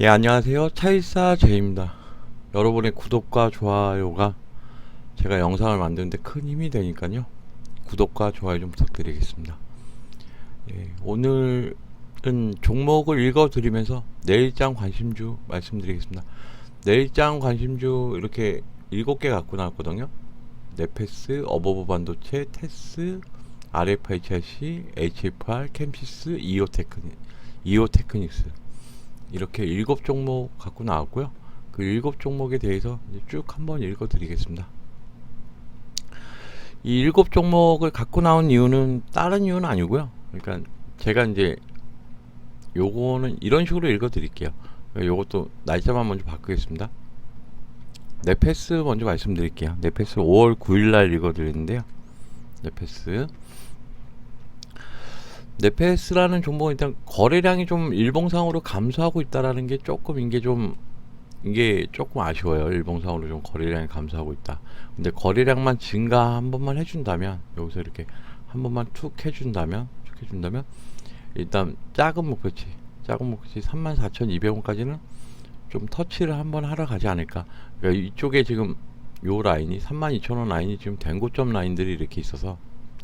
예, 안녕하세요. 차일사 제입니다. 여러분의 구독과 좋아요가 제가 영상을 만드는데 큰 힘이 되니까요. 구독과 좋아요 좀 부탁드리겠습니다. 예, 오늘은 종목을 읽어드리면서 내일장 관심주 말씀드리겠습니다. 내일장 관심주 이렇게 7개 갖고 나왔거든요. 네페스, 어버버 반도체, 테스, RFHRC, HFR, 캠시스, 이오테크니, 이오테크닉스 이렇게 일곱 종목 갖고 나왔고요. 그 일곱 종목에 대해서 쭉 한번 읽어드리겠습니다. 이 일곱 종목을 갖고 나온 이유는 다른 이유는 아니고요. 그러니까 제가 이제 요거는 이런 식으로 읽어드릴게요. 요것도 날짜만 먼저 바꾸겠습니다. 네페스 먼저 말씀드릴게요. 네페스 5월 9일 날 읽어드리는데요. 네페스 네페스라는 종목은 일단 거래량이 좀 일봉상으로 감소하고 있다라는 게 조금 이게 좀 이게 조금 아쉬워요. 일봉상으로 좀 거래량이 감소하고 있다. 근데 거래량만 증가 한 번만 해준다면 여기서 이렇게 한 번만 툭 해준다면 툭 해준다면 일단 작은 목표치 작은 목표치 34,200원까지는 좀 터치를 한번 하러 가지 않을까. 그러니까 이쪽에 지금 요 라인이 32,000원 라인이 지금 된 고점 라인들이 이렇게 있어서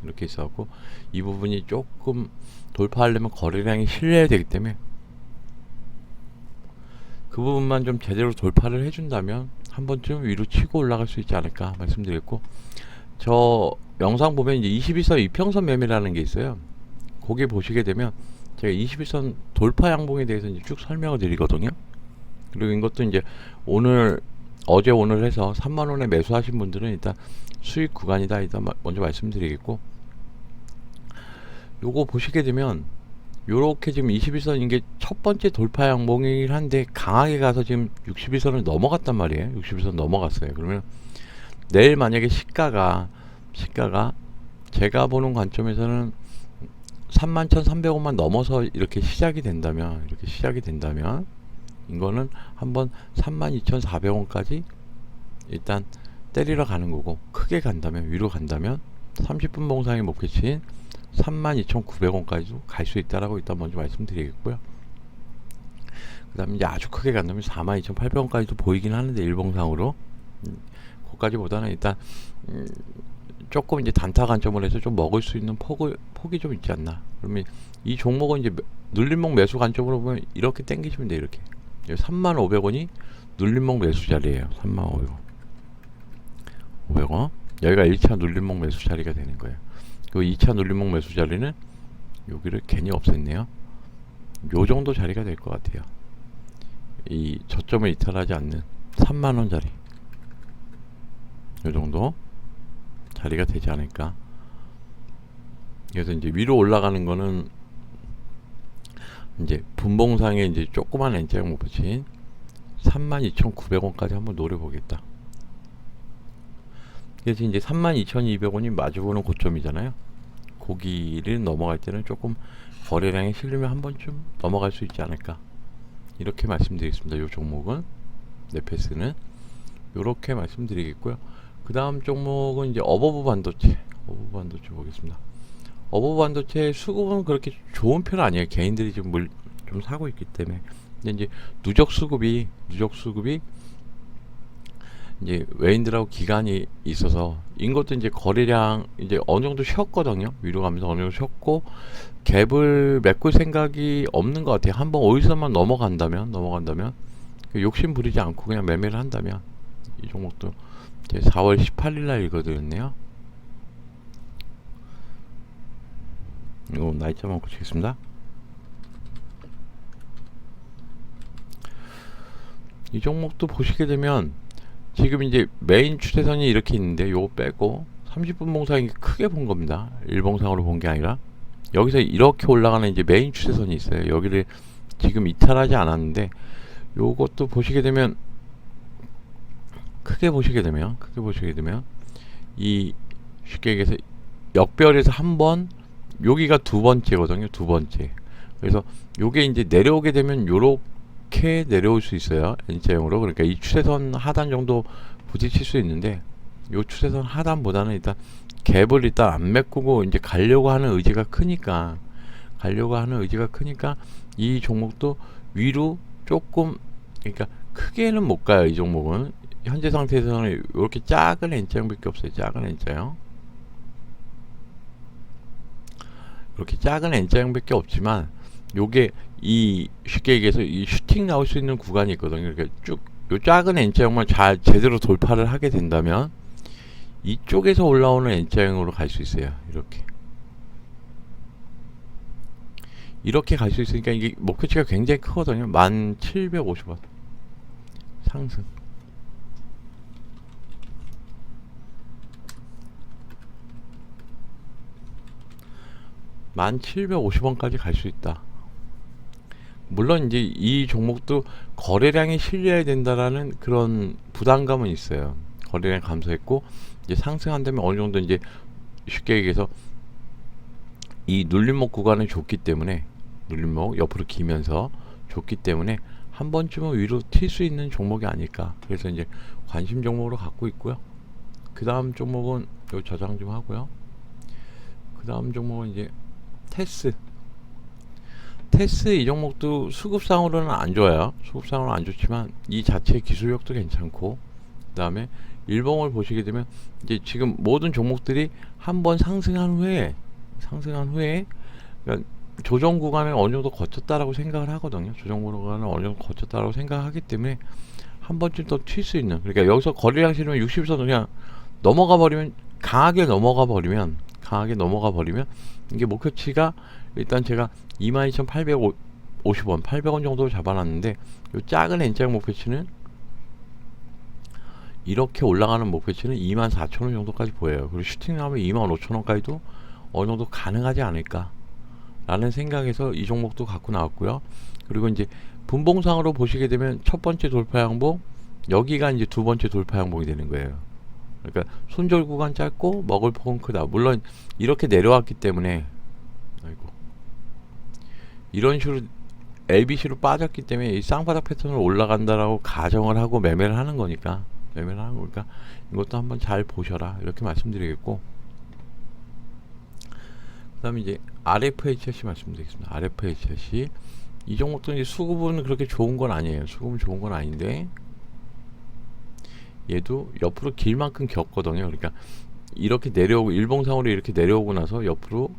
이렇게 있어갖고 이 부분이 조금 돌파하려면 거래량이 실려야 되기 때문에 그 부분만 좀 제대로 돌파를 해준다면 한 번쯤 위로 치고 올라갈 수 있지 않을까 말씀드렸고 저 영상 보면 이제 21선 이평선 매매라는 게 있어요. 거기 보시게 되면 제가 21선 돌파 양봉에 대해서 이제 쭉 설명을 드리거든요. 그리고 이것도 이제 오늘 어제 오늘 해서 3만 원에 매수하신 분들은 일단 수익 구간이다 일단 마- 먼저 말씀드리겠고 요거 보시게 되면 요렇게 지금 21선인 게첫 번째 돌파 양봉이긴 한데 강하게 가서 지금 61선을 넘어갔단 말이에요. 61선 넘어갔어요. 그러면 내일 만약에 시가가 시가가 제가 보는 관점에서는 31,300원만 넘어서 이렇게 시작이 된다면 이렇게 시작이 된다면 이거는 한번 32,400원까지 일단 때리러 가는 거고 크게 간다면 위로 간다면 30분 봉상의 목표치인 32,900원까지도 갈 수 있다라고 일단 먼저 말씀드리겠고요. 그 다음에 아주 크게 간다면 42,800원까지도 보이긴 하는데 일봉상으로 음, 거기까지보다는 일단 음, 조금 이제 단타 관점을 해서 좀 먹을 수 있는 폭을, 폭이 좀 있지 않나. 그러면 이 종목은 이제 매- 눌림목 매수 관점으로 보면 이렇게 당기시면 돼요. 이렇게 35,500원이 눌림목 매수 자리예요. 35,500원. 500원. 여기가 1차 눌림목 매수 자리가 되는 거예요. 그 2차 눌림목 매수 자리는 여기를 괜히 없앴네요. 요 정도 자리가 될 것 같아요. 이 저점을 이탈하지 않는 3만 원 자리. 요 정도 자리가 되지 않을까. 그래서 이제 위로 올라가는 거는 이제 분봉상에 이제 조그만 N자형 목표치인 32,900원까지 한번 노려보겠다. 그래서 이제 32,200원이 마주보는 고점이잖아요. 고기를 넘어갈 때는 조금 거래량이 실리면 한 번쯤 넘어갈 수 있지 않을까. 이렇게 말씀드리겠습니다. 이 종목은 네페스는 이렇게 말씀드리겠고요. 그 다음 종목은 이제 어버브 반도체. 어버브 반도체 보겠습니다. 어버브 반도체 수급은 그렇게 좋은 편 아니에요. 개인들이 지금 물 좀 사고 있기 때문에. 근데 이제 누적 수급이 누적 수급이 이제 외인들하고 기간이 있어서 이것도 이제 거래량 이제 어느 정도 쉬었거든요. 위로 가면서 어느 정도 쉬었고 갭을 메꿀 생각이 없는 것 같아요. 한번 어디서만 넘어간다면 넘어간다면 그 욕심 부리지 않고 그냥 매매를 한다면 이 종목도 이제 4월 18일 날 읽어드렸네요. 이거 날짜만 고치겠습니다. 이 종목도 보시게 되면 지금 이제 메인 추세선이 이렇게 있는데 요거 빼고 30분 봉상이 크게 본 겁니다. 일봉상으로 본 게 아니라 여기서 이렇게 올라가는 이제 메인 추세선이 있어요. 여기를 지금 이탈하지 않았는데 요것도 보시게 되면 크게 보시게 되면 크게 보시게 되면 이 쉽게 얘기해서 역별에서 한 번 여기가 두 번째거든요. 두 번째. 그래서 요게 이제 내려오게 되면 요렇게 내려올 수 있어요. N자형으로. 그러니까 이 추세선 하단 정도 부딪힐 수 있는데 요 추세선 하단보다는 일단 갭을 일단 안 메꾸고 이제 가려고 하는 의지가 크니까 가려고 하는 의지가 크니까 이 종목도 위로 조금 그러니까 크게는 못 가요 이 종목은 현재 상태에서는 이렇게 작은 N자형밖에 없어요 작은 N자형 이렇게 작은 N자형밖에 없지만 요게 이 쉽게 얘기해서 이 슈팅 나올 수 있는 구간이 있거든요. 이렇게 쭉 요 작은 N자형만 잘 제대로 돌파를 하게 된다면 이쪽에서 올라오는 N자형으로 갈 수 있어요. 이렇게. 이렇게 갈 수 있으니까 이게 목표치가 굉장히 크거든요. 1750원 상승. 만 750원까지 갈 수 있다. 물론 이제 이 종목도 거래량이 실려야 된다라는 그런 부담감은 있어요. 거래량 감소했고 이제 상승한다면 어느 정도 이제 쉽게 얘기해서 이 눌림목 구간은 좋기 때문에 눌림목 옆으로 기면서 좋기 때문에 한 번쯤은 위로 튈 수 있는 종목이 아닐까. 그래서 이제 관심 종목으로 갖고 있고요. 그 다음 종목은 요 저장 좀 하고요. 그 다음 종목은 이제 테스. 테스 이 종목도 수급상으로는 안 좋아요. 수급상으로는 안 좋지만 이 자체 기술력도 괜찮고 그다음에 일봉을 보시게 되면 이제 지금 모든 종목들이 한번 상승한 후에 상승한 후에 그러니까 조정 구간을 어느 정도 거쳤다라고 생각을 하거든요. 조정 구간을 어느 정도 거쳤다라고 생각하기 때문에 한 번쯤 더 튈 수 있는 그러니까 여기서 거래량 실으면 60선 그냥 넘어가 버리면 강하게 넘어가 버리면 강하게 넘어가 버리면 이게 목표치가 일단 제가 22,850원, 800원 정도로 잡아놨는데 요 작은 N자 목표치는 이렇게 올라가는 목표치는 24,000원 정도까지 보여요. 그리고 슈팅 나오면 25,000원까지도 어느 정도 가능하지 않을까 라는 생각에서 이 종목도 갖고 나왔고요. 그리고 이제 분봉상으로 보시게 되면 첫 번째 돌파 항목 여기가 이제 두 번째 돌파 항목이 되는 거예요. 그러니까 손절 구간 짧고 먹을 폭은 크다. 물론 이렇게 내려왔기 때문에 이런 식으로 LBC로 빠졌기 때문에 이 쌍바닥 패턴으로 올라간다라고 가정을 하고 매매를 하는 거니까 매매를 하는 거니까 이것도 한번 잘 보셔라 이렇게 말씀드리겠고 그 다음에 이제 RFHC 말씀드리겠습니다. RFHC 이 종목도 이제 수급은 그렇게 좋은 건 아니에요. 수급은 좋은 건 아닌데 얘도 옆으로 길 만큼 겼거든요. 그러니까 이렇게 내려오고 일봉상으로 이렇게 내려오고 나서 옆으로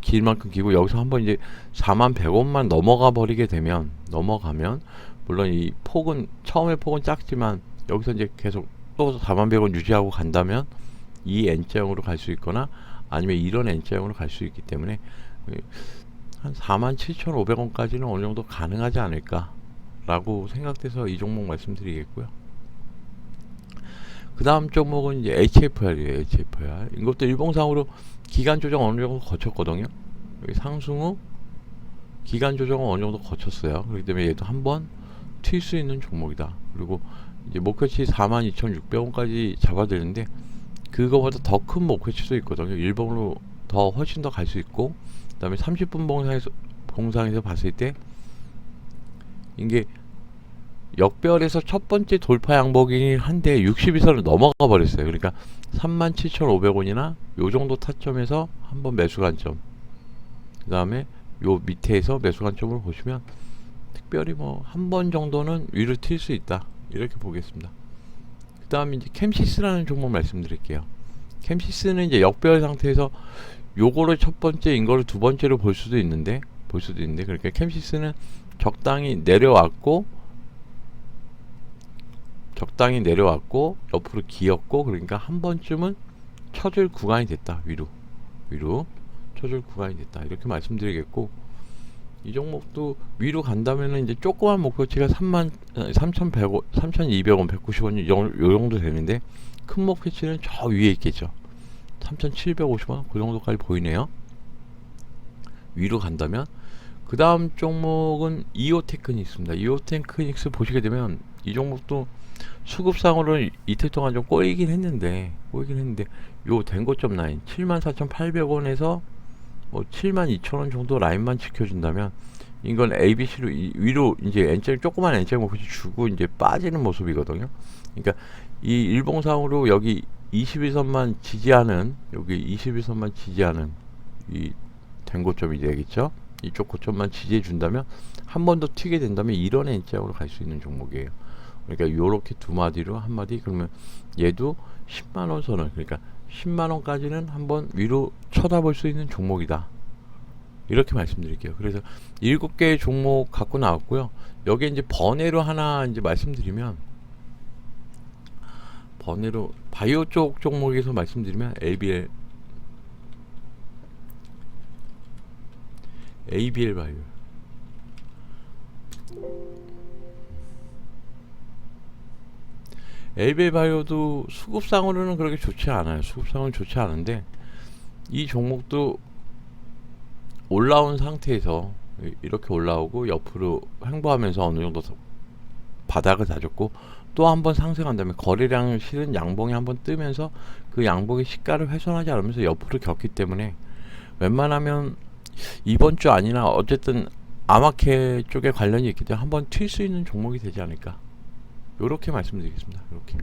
길 만큼 기고 여기서 한번 이제 4만 100원만 넘어가 버리게 되면 넘어가면 물론 이 폭은 처음에 폭은 작지만 여기서 이제 계속 또 4만 100원 유지하고 간다면 이 N자형으로 갈 수 있거나 아니면 이런 N자형으로 갈 수 있기 때문에 한 4만 7,500원까지는 어느 정도 가능하지 않을까 라고 생각돼서 이 종목 말씀드리겠고요. 그 다음 종목은 이제 HFR이에요. HFR. 이것도 일봉상으로 기간 조정 어느 정도 거쳤거든요. 여기 상승 후 기간 조정은 어느 정도 거쳤어요. 그렇기 때문에 얘도 한번 튈 수 있는 종목이다. 그리고 이제 목표치 42,600원까지 잡아드리는데 그거보다 더 큰 목표치도 있거든요. 일봉으로 더 훨씬 더 갈 수 있고 그다음에 30분 봉상에서 봉상에서 봤을 때 이게 역별에서 첫 번째 돌파 양복이긴 한데 62선을 넘어가 버렸어요. 그러니까 37,500원이나 요 정도 타점에서 한번 매수 관점. 그다음에 요 밑에서 매수 관점을 보시면 특별히 뭐 한 번 정도는 위로 튈 수 있다. 이렇게 보겠습니다. 그다음에 이제 캠시스라는 종목 말씀드릴게요. 캠시스는 이제 역별 상태에서 요거를 첫 번째 인 거를 두 번째로 볼 수도 있는데 볼 수도 있는데 그러니까 캠시스는 적당히 내려왔고 적당히 내려왔고 옆으로 기었고 그러니까 한 번쯤은 쳐줄 구간이 됐다 위로 위로 쳐줄 구간이 됐다 이렇게 말씀드리겠고 이 종목도 위로 간다면은 이제 조그만 목표치가 3만 3,100원, 3,200원, 190원 요, 요 정도 되는데 큰 목표치는 저 위에 있겠죠. 3,750원 그 정도까지 보이네요. 위로 간다면 그 다음 종목은 이오 테크닉스입니다. 이오 테크닉스 보시게 되면 이 종목도 수급상으로는 이틀 동안 좀 꼬이긴 했는데 꼬이긴 했는데 요 된고점 라인 74,800원에서 뭐 72,000원 정도 라인만 지켜준다면 이건 ABC로 이, 위로 이제 N자를 조그만 N자 목표치 주고 이제 빠지는 모습이거든요. 그러니까 이 일봉상으로 여기 21선만 지지하는 여기 21선만 지지하는 이 된고점이 되겠죠. 이쪽 고점만 지지해 준다면 한 번 더 튀게 된다면 이런 N자로 갈 수 있는 종목이에요. 그러니까 요렇게 두 마디로 한 마디 그러면 얘도 10만 원 선을 그러니까 10만 원까지는 한번 위로 쳐다볼 수 있는 종목이다. 이렇게 말씀드릴게요. 그래서 일곱 개의 종목 갖고 나왔고요. 여기에 이제 번외로 하나 이제 말씀드리면 번외로 바이오 쪽 종목에서 말씀드리면 LBL ABL 바이오 LBL 바이오도 수급상으로는 그렇게 좋지 않아요. 수급상은 좋지 않은데 이 종목도 올라온 상태에서 이- 이렇게 올라오고 옆으로 횡보하면서 어느 정도 더 바닥을 다졌고 또 한 번 상승한 다음에 거래량 실은 양봉이 한 번 뜨면서 그 양봉의 시가를 훼손하지 않으면서 옆으로 겼기 때문에 웬만하면 이번 주 아니나 어쨌든 아마케 쪽에 관련이 있기 때문에 한번 튈 수 있는 종목이 되지 않을까 요렇게 말씀드리겠습니다 요렇게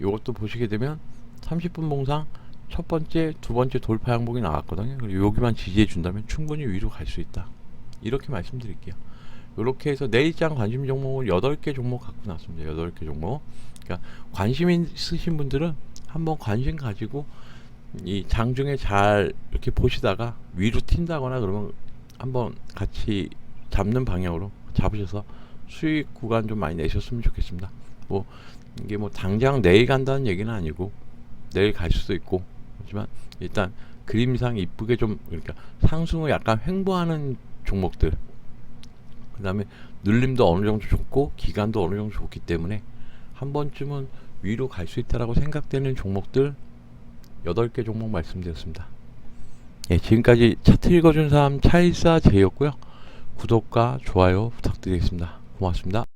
요것도 보시게 되면 30분 봉상 첫 번째, 두 번째 돌파 양봉이 나왔거든요. 그리고 여기만 지지해 준다면 충분히 위로 갈 수 있다. 이렇게 말씀드릴게요. 이렇게 해서 내일장 관심 종목을 8개 종목 갖고 나왔습니다. 8개 종목. 그러니까 관심 있으신 분들은 한번 관심 가지고 이 장중에 잘 이렇게 보시다가 위로 튄다거나 그러면 한번 같이 잡는 방향으로 잡으셔서 수익 구간 좀 많이 내셨으면 좋겠습니다. 뭐 이게 뭐 당장 내일 간다는 얘기는 아니고 내일 갈 수도 있고 하지만 일단 그림상 이쁘게 좀 그러니까 상승을 약간 횡보하는 종목들 그 다음에 눌림도 어느 정도 좋고 기간도 어느 정도 좋기 때문에 한 번쯤은 위로 갈 수 있다라고 생각되는 종목들 8개 종목 말씀드렸습니다. 예, 지금까지 차트 읽어준 사람 차일사 제이였고요. 구독과 좋아요 부탁드리겠습니다. 고맙습니다.